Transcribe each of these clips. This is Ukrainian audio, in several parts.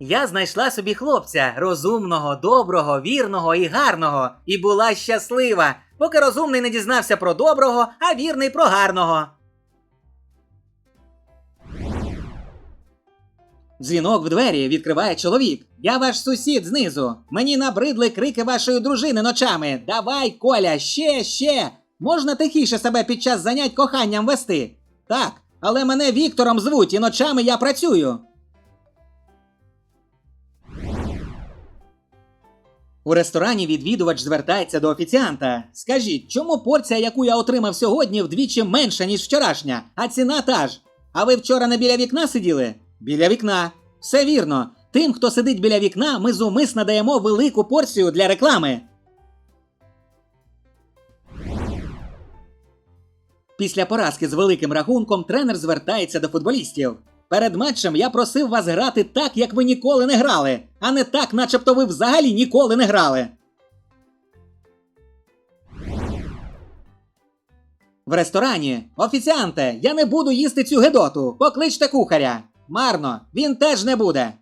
Я знайшла собі хлопця розумного, доброго, вірного і гарного, і була щаслива, поки розумний не дізнався про доброго, а вірний про гарного. Дзвінок в двері відкриває чоловік. Я ваш сусід знизу. Мені набридли крики вашої дружини ночами. Давай, Коля, ще, ще. Можна тихіше себе під час занять коханням вести? Так, але мене Віктором звуть, і ночами я працюю. У ресторані відвідувач звертається до офіціанта. Скажіть, чому порція, яку я отримав сьогодні, вдвічі менша, ніж вчорашня, а ціна та ж? А ви вчора не біля вікна сиділи? Біля вікна. Все вірно. Тим, хто сидить біля вікна, ми зумисно даємо велику порцію для реклами. Після поразки з великим рахунком тренер звертається до футболістів. Перед матчем я просив вас грати так, як ви ніколи не грали, а не так, начебто ви взагалі ніколи не грали. В ресторані. Офіціанте, я не буду їсти цю гедоту. Покличте кухаря. Марно, він теж не буде.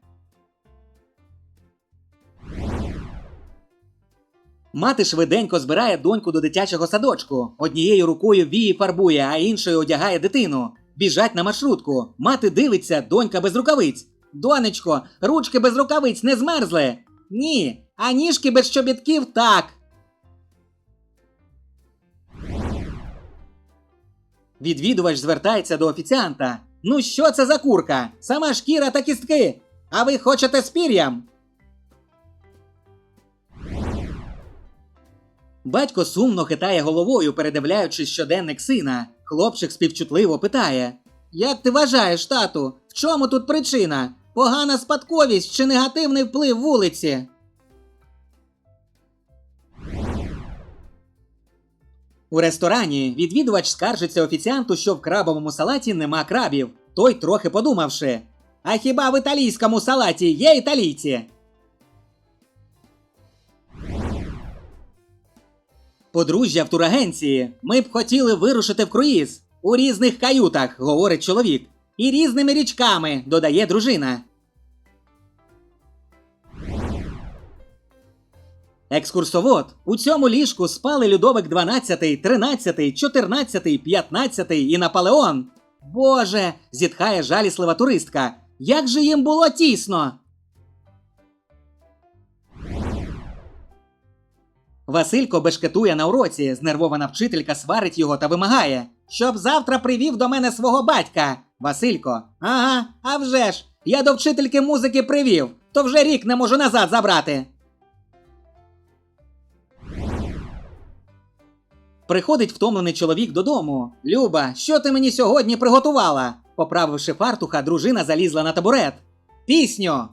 Мати швиденько збирає доньку до дитячого садочку. Однією рукою вії фарбує, а іншою одягає дитину. Біжать на маршрутку. Мати дивиться, донька без рукавиць. Донечко, ручки без рукавиць не змерзли. Ні, а ніжки без чобітків так. Відвідувач звертається до офіціанта. Ну що це за курка? Сама шкіра та кістки. А ви хочете з пір'ям? Батько сумно хитає головою, передивляючись щоденник сина. Хлопчик співчутливо питає: Як ти вважаєш, тату, в чому тут причина? Погана спадковість чи негативний вплив вулиці? У ресторані відвідувач скаржиться офіціанту, що в крабовому салаті нема крабів. Той трохи подумавши. А хіба в італійському салаті є італійці? Подружжя в турагенції. Ми б хотіли вирушити в круїз у різних каютах, говорить чоловік. І різними річками, додає дружина. Екскурсовод. У цьому ліжку спали Людовик 12, 13, 14, 15 і Наполеон. Боже, зітхає жаліслива туристка. Як же їм було тісно. Василько бешкетує на уроці, знервована вчителька сварить його та вимагає, щоб завтра привів до мене свого батька. Василько, ага, а вже ж, я до вчительки музики привів, то вже рік не можу назад забрати. Приходить втомлений чоловік додому. Люба, що ти мені сьогодні приготувала? Поправивши фартуха, дружина залізла на табурет. Пісню.